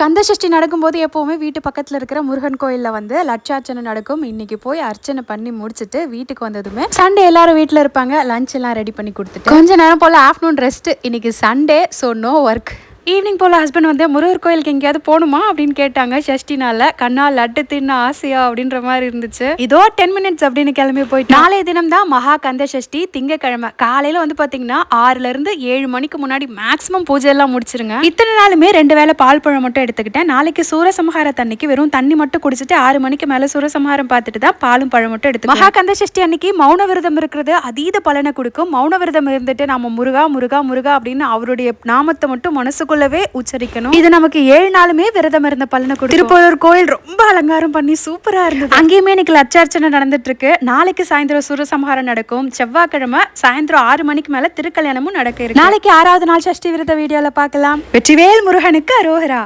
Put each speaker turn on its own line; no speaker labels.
கந்த சஷ்டி நடக்கும்போது எப்போவுமே வீட்டு பக்கத்தில் இருக்கிற முருகன் கோயிலில் வந்து லட்சார்ச்சனை நடக்கும். இன்னைக்கு போய் அர்ச்சனை பண்ணி முடிச்சுட்டு வீட்டுக்கு வந்ததுமே சண்டே எல்லாரும் வீட்டில் இருப்பாங்க. லஞ்ச் எல்லாம் ரெடி பண்ணி கொடுத்துட்டு. கொஞ்ச நேரம் போல் ஆஃப்டர்நூன் ரெஸ்ட் இன்னைக்கு Sunday so no work evening போல் ஹஸ்பண்ட் வந்து முருகர் கோயிலுக்கு எங்கேயாவது போகணுமா? அப்படின்னு கேட்டாங்க. ஷஷ்டி நாளில் கண்ணா லட்டு தின்ன ஆசையா? அப்படின்ற மாதிரி இருந்துச்சு. இதோ டென் மினிட்ஸ் அப்படின்னு கிளம்பி போயிட்டு நாளைய தினம் தான் மகா கந்த சஷ்டி திங்கக்கிழமை. காலையில் வந்து பார்த்தீங்கன்னா ஆறுல இருந்து ஏழு மணிக்கு முன்னாடி மேக்ஸிமம் பூஜை எல்லாம் முடிச்சிருங்க. இத்தனை நாளுமே ரெண்டு வேளை பால் பழம் மட்டும் எடுத்துக்கிட்டேன். நாளைக்கு சூரசம்ஹார தண்ணிக்கு வெறும் தண்ணி மட்டும் குடிச்சிட்டு ஆறு மணிக்கு மேலே சூரசம்ஹாரம் பார்த்துட்டு தான் பாலும் பழம் மட்டும் எடுத்து மகா கந்த சஷ்டி அன்னைக்கு மௌன விரதம் இருக்கிறது அதீத பலனை கொடுக்கும். மௌன விரதம் இருந்துட்டு நம்ம முருகா முருகா முருகா அப்படின்னு அவருடைய நாமத்தை மட்டும் மனசுக்கு மனசுக்குள்ளவே உச்சரிக்கணும். இது நமக்கு ஏழு நாளுமே விரதம் இருந்த பலனை கொடுக்கும். திருப்பூர் கோயில் ரொம்ப அலங்காரம் பண்ணி சூப்பரா இருந்தது. அங்கேயுமே இன்னைக்கு லட்சார்ச்சனை நடந்துட்டு இருக்கு நாளைக்கு சாயந்தரம் சூரசம்ஹாரம் நடக்கும். செவ்வாய்க்கிழமை சாயந்தரம் ஆறு மணிக்கு மேல திருக்கல்யாணமும் நடக்க இருக்கு. நாளைக்கு ஆறாவது நாள் சஷ்டி விரத வீடியோல பார்க்கலாம். வெற்றிவேல் முருகனுக்கு அரோகரா.